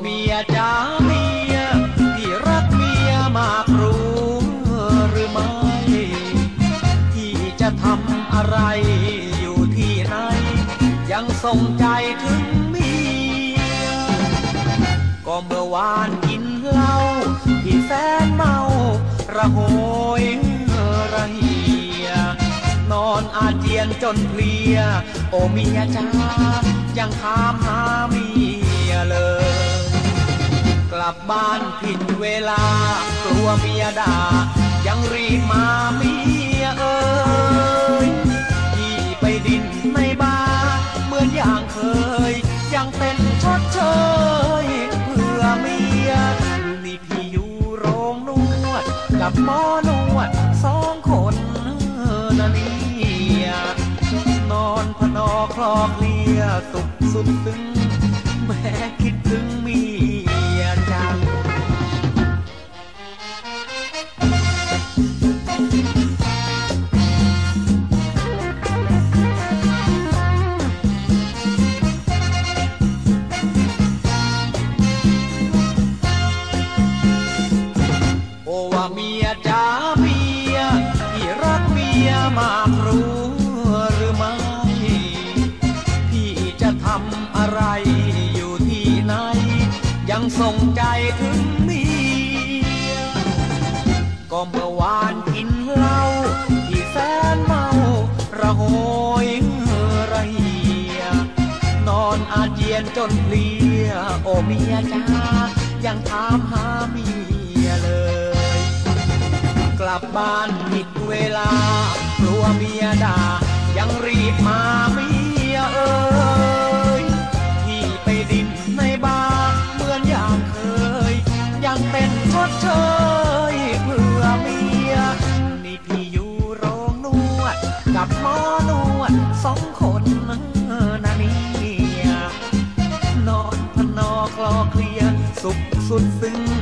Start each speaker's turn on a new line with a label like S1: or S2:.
S1: เมียจ้าเมียพี่รักเมียมากรู้หรือไม่พี่จะทำอะไรอยู่ที่ไหน ยังส่งใจถึงเมีย ก็เมื่อวานกินเหล้าพี่แฟนเมาระโหยระเหีย นอนอาเจียนจนเพลีย โอเมียจ้ายังถามหาเมีย ลับบ้านผิดเวลากลัวเมียด่ายังรีบมาเมียเอ้ยพี่ไปดินในบ้าร์เหมือนอย่างเคย ยังเป็นชดเชยเพื่อเมียนี่พี่อยู่โรงนวด กับหมอนวดสองคนนะเนี่ยนอนพนอคลอกเลียสุขสุดซึ้งแม่คิดถึงเมีย มากรู้หรือไม่ พี่จะทำอะไรอยู่ที่ไหน ยังส่งใจถึงเมียก็เมื่อวานกินเหล้าพี่แฟนเมาระโหยระเหียนอนอาเจียนจนเพลียโอเมียจ้ายังถามหาเมียเลย กลับบ้านผิดเวลา เมียด่ายังรีบมาเมียเอ้ยที่ไปดินในบาร์เหมือนอย่างเคย ยังเป็นชดเชยเพื่อเมีย นี่พี่อยู่โรงนวด กับหมอนวดสองคนนะเนี่ยนอนพนอคลอเคลียสุขสุดซึ้ง